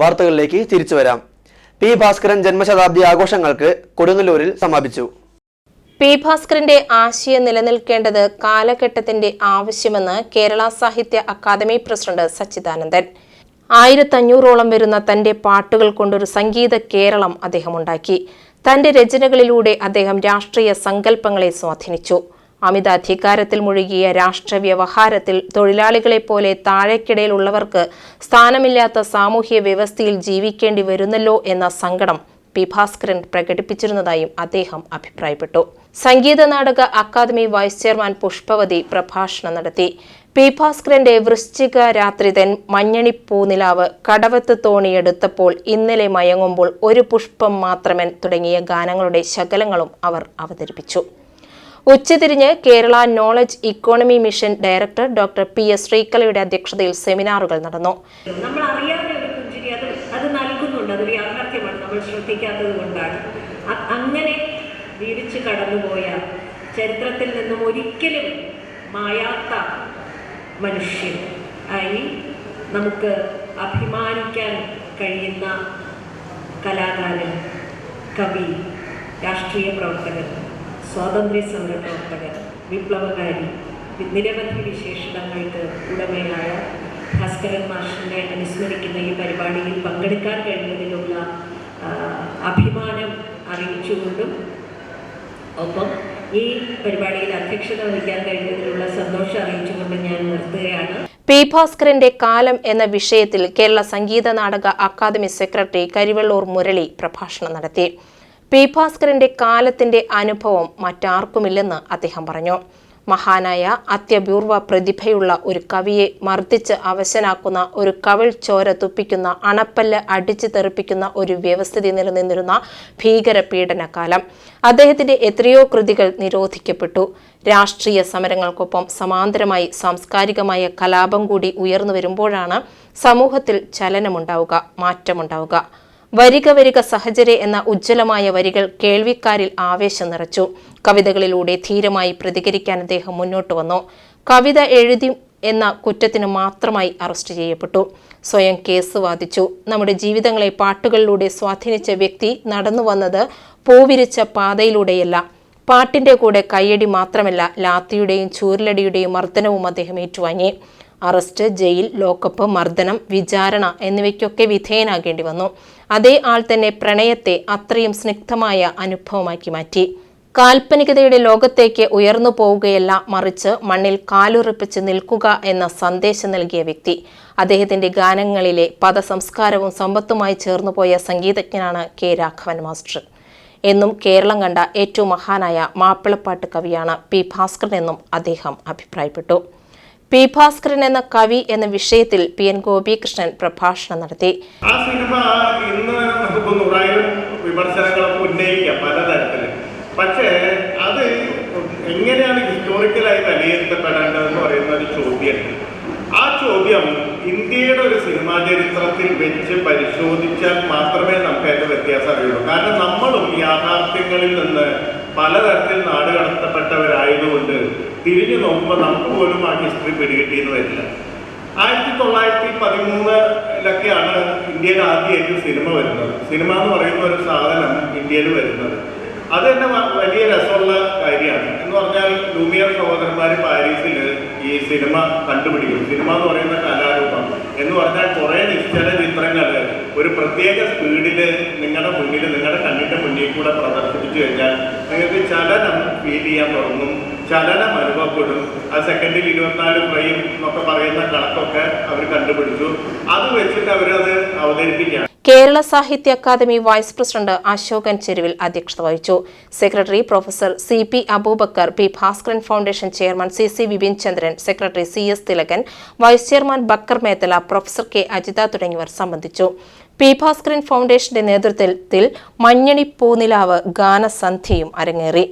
വാർത്തകളിലേക്ക് തിരിച്ചു വരാം. പി ഭാസ്കരൻ ജന്മശതാബ്ദി ആഘോഷങ്ങൾക്ക് കൊടുങ്ങല്ലൂരിൽ സമാപിച്ചു. പി ഭാസ്കരന്റെ ആശയം നിലനിൽക്കേണ്ടത് കാലഘട്ടത്തിന്റെ ആവശ്യമെന്ന് കേരള സാഹിത്യ അക്കാദമി പ്രസിഡന്റ് സച്ചിദാനന്ദൻ. ആയിരത്തഞ്ഞൂറോളം വരുന്ന തന്റെ പാട്ടുകൾ കൊണ്ടൊരു സംഗീത കേരളം അദ്ദേഹം ഉണ്ടാക്കി തന്റെ രചനകളിലൂടെ അദ്ദേഹം രാഷ്ട്രീയ സങ്കല്പങ്ങളെ സ്വാധീനിച്ചു. അമിത അധികാരത്തിൽ മുഴുകിയ രാഷ്ട്ര വ്യവഹാരത്തിൽ തൊഴിലാളികളെപ്പോലെ താഴേക്കിടയിലുള്ളവർക്ക് സ്ഥാനമില്ലാത്ത സാമൂഹ്യ വ്യവസ്ഥയിൽ ജീവിക്കേണ്ടി വരുന്നല്ലോ എന്ന സങ്കടം പി ഭാസ്കരൻ പ്രകടിപ്പിച്ചിരുന്നതായും അദ്ദേഹം അഭിപ്രായപ്പെട്ടു. Sangeetha Nataka academy vice chairman Pushpavathy പ്രഭാഷണം നടത്തി. പി ഭാസ്കരന്റെ വൃശ്ചിക രാത്രിതൻ മഞ്ഞണി പൂനിലാവ് കടവത്ത് തോണിയെടുത്തപ്പോൾ ഇന്നലെ മയങ്ങുമ്പോൾ ഒരു പുഷ്പം മാത്രമൻ തുടങ്ങിയ ഗാനങ്ങളുടെ ശകലങ്ങളും അവർ അവതരിപ്പിച്ചു. ഉച്ചതിരിഞ്ഞ് Kerala knowledge economy mission director doctor P S ശ്രീകലയുടെ അധ്യക്ഷതയിൽ സെമിനാറുകൾ നടന്നു. നമ്മൾ അറിയാതെ ഒരു നമ്മൾ അങ്ങനെ വീടിച്ച് കടന്നുപോയ ചരിത്രത്തിൽ നിന്നും ഒരിക്കലും മായാത്ത മനുഷ്യൻ ആയി നമുക്ക് അഭിമാനിക്കാൻ കഴിയുന്ന കലാകാരൻ കവി രാഷ്ട്രീയ പ്രവർത്തകൻ സ്വാതന്ത്ര്യ സമര പ്രവർത്തകൻ വിപ്ലവകാരി നിരവധി വിശേഷണങ്ങൾക്ക് ഉടമയായ ഭാസ്കരൻ മാഷിനെ അനുസ്മരിക്കുന്ന ഈ പരിപാടിയിൽ പങ്കെടുക്കാൻ കഴിഞ്ഞതിലുള്ള അഭിമാനം അറിയിച്ചുകൊണ്ടും ഒപ്പം ഈ പരിപാടിയിൽ അധ്യക്ഷത വഹിക്കാൻ കഴിഞ്ഞതിലുള്ള സന്തോഷം അറിയിച്ചുകൊണ്ടും ഞാൻ നിർത്തുകയാണ്. പി ഭാസ്കരന്റെ കാലം എന്ന വിഷയത്തിൽ കേരള സംഗീത നാടക അക്കാദമി സെക്രട്ടറി കരിവള്ളൂർ മുരളി പ്രഭാഷണം നടത്തി. പി ഭാസ്കരന്റെ കാലത്തിന്റെ അനുഭവം മറ്റാർക്കുമില്ലെന്ന് അദ്ദേഹം പറഞ്ഞു. മഹാനായ അത്യപൂർവ പ്രതിഭയുള്ള ഒരു കവിയെ മർദ്ദിച്ച് അവശനാക്കുന്ന ഒരു കവിൾ ചോര തുപ്പിക്കുന്ന അണപ്പല്ല് അടിച്ചു തെറിപ്പിക്കുന്ന ഒരു വ്യവസ്ഥിതി നിലനിന്നിരുന്ന ഭീകര പീഡനകാലം. അദ്ദേഹത്തിന്റെ എത്രയോ കൃതികൾ നിരോധിക്കപ്പെട്ടു. രാഷ്ട്രീയ സമരങ്ങൾക്കൊപ്പം സമാന്തരമായി സാംസ്കാരികമായ കലാപം കൂടി ഉയർന്നു വരുമ്പോഴാണ് സമൂഹത്തിൽ ചലനമുണ്ടാവുക മാറ്റമുണ്ടാവുക. വരിക വരിക സഹചരെ എന്ന ഉജ്ജ്വലമായ വരികൾ കേൾവിക്കാരിൽ ആവേശം നിറച്ചു. കവിതകളിലൂടെ ധീരമായി പ്രതികരിക്കാൻ അദ്ദേഹം മുന്നോട്ട് വന്നു. കവിത എഴുതി എന്ന കുറ്റത്തിന് മാത്രമായി അറസ്റ്റ് ചെയ്യപ്പെട്ടു. സ്വയം കേസ് വാദിച്ചു. നമ്മുടെ ജീവിതങ്ങളെ പാട്ടുകളിലൂടെ സ്വാധീനിച്ച വ്യക്തി നടന്നു വന്നത് പൂവിരിച്ച പാതയിലൂടെയല്ല. പാട്ടിന്റെ കൂടെ കയ്യടി മാത്രമല്ല ലാത്തിയുടെയും ചൂരലടിയുടെയും മർദ്ദനവും അദ്ദേഹം ഏറ്റുവാങ്ങി. അറസ്റ്റ് ജയിൽ ലോക്കപ്പ് മർദ്ദനം വിചാരണ എന്നിവയ്ക്കൊക്കെ വിധേയനാകേണ്ടി വന്നു. അതേ ആൾ തന്നെ പ്രണയത്തെ അത്രയും സ്നിഗ്ധമായ അനുഭവമാക്കി മാറ്റി. കാൽപ്പനികതയുടെ ലോകത്തേക്ക് ഉയർന്നു പോവുകയല്ല മറിച്ച് മണ്ണിൽ കാലുറപ്പിച്ച് നിൽക്കുക എന്ന സന്ദേശം നൽകിയ വ്യക്തി. അദ്ദേഹത്തിന്റെ ഗാനങ്ങളിലെ പദസംസ്കാരവും സമ്പത്തുമായി ചേർന്നുപോയ സംഗീതജ്ഞനാണ് കെ രാഘവൻ മാസ്റ്റർ. എന്നും കേരളം കണ്ട ഏറ്റവും മഹാനായ മാപ്പിളപ്പാട്ട് കവിയാണ് പി ഭാസ്കരൻ എന്നും അദ്ദേഹം അഭിപ്രായപ്പെട്ടു. പി ഭാസ്കരൻ എന്ന കവി എന്ന വിഷയത്തിൽ പി എൻ ഗോപികൃഷ്ണൻ പ്രഭാഷണം നടത്തി. ആ സിനിമ ഇന്ന് നമുക്ക് നൂറായിരം വിമർശനങ്ങളൊക്കെ ഉന്നയിക്കാം പലതരത്തിൽ പക്ഷേ അത് എങ്ങനെയാണ് ഹിസ്റ്റോറിക്കലായി വിലയിരുത്തപ്പെടേണ്ടതെന്ന് പറയുന്ന ഒരു ചോദ്യമുണ്ട്. ആ ചോദ്യം ഇന്ത്യയുടെ ഒരു സിനിമാ ചരിത്രത്തിൽ വെച്ച് പരിശോധിച്ചാൽ മാത്രമേ നമുക്ക് അതിന്റെ വ്യത്യാസം അറിയുള്ളൂ. കാരണം നമ്മളും യാഥാർത്ഥ്യങ്ങളിൽ നിന്ന് പലതരത്തിൽ നാട് കടത്തപ്പെട്ടവരായതുകൊണ്ട് തിരിഞ്ഞു നോക്കുമ്പോൾ നമുക്ക് പോലും ആ ഹിസ്റ്ററി പിടികിട്ടിയെന്ന് വരില്ല ആയിരത്തി തൊള്ളായിരത്തി പതിമൂന്നിലൊക്കെയാണ് ഇന്ത്യയിൽ ആദ്യമായിട്ട് സിനിമ വരുന്നത്. സിനിമ എന്ന് പറയുന്ന ഒരു സാധനം ഇന്ത്യയിൽ വരുന്നത്. അത് തന്നെ വലിയ രസമുള്ള കാര്യമാണ്. എന്ന് പറഞ്ഞാൽ ലൂമിയർ സഹോദരന്മാർ പാരീസിൽ ഈ സിനിമ കണ്ടുപിടിക്കും. സിനിമ എന്ന് പറയുന്ന കലാരൂപം. എന്ന് പറഞ്ഞാൽ കുറേ നിശ്ചല ചിത്രങ്ങൾ ഒരു പ്രത്യേക സ്പീഡിൽ നിങ്ങളുടെ മുന്നിൽ നിങ്ങളുടെ കണ്ണിന്റെ മുന്നിൽ കൂടെ പ്രദർശിപ്പിച്ചു കഴിഞ്ഞാൽ നിങ്ങൾക്ക് ചലനം ഫീൽ ചെയ്യാൻ തുടങ്ങും. ചലനം അനുഭവപ്പെടും ആ സെക്കൻഡിൽ ഇരുപത്തിനാല് ഫ്രെയിം എന്നൊക്കെ പറയുന്ന കണക്കൊക്കെ അവർ കണ്ടുപിടിച്ചു. അത് വെച്ചിട്ട് അവരത് അവതരിപ്പിക്കുകയാണ്. കേരള സാഹിത്യ അക്കാദമി വൈസ് പ്രസിഡന്റ് അശോകൻ ചെരുവിൽ അധ്യക്ഷത വഹിച്ചു. Secretary professor C P Aboobacker P Bhaskaran foundation chairman C C Vipin Chandran secretary C S Thilakan vice chairman Backer Methala professor K Ajitha തുടങ്ങിയവർ സംബന്ധിച്ചു. പി ഭാസ്കരൻ ഫൗണ്ടേഷന്റെ നേതൃത്വത്തിൽ മഞ്ഞണി പൂനിലാവ് ഗാനസന്ധ്യയും അരങ്ങേറി.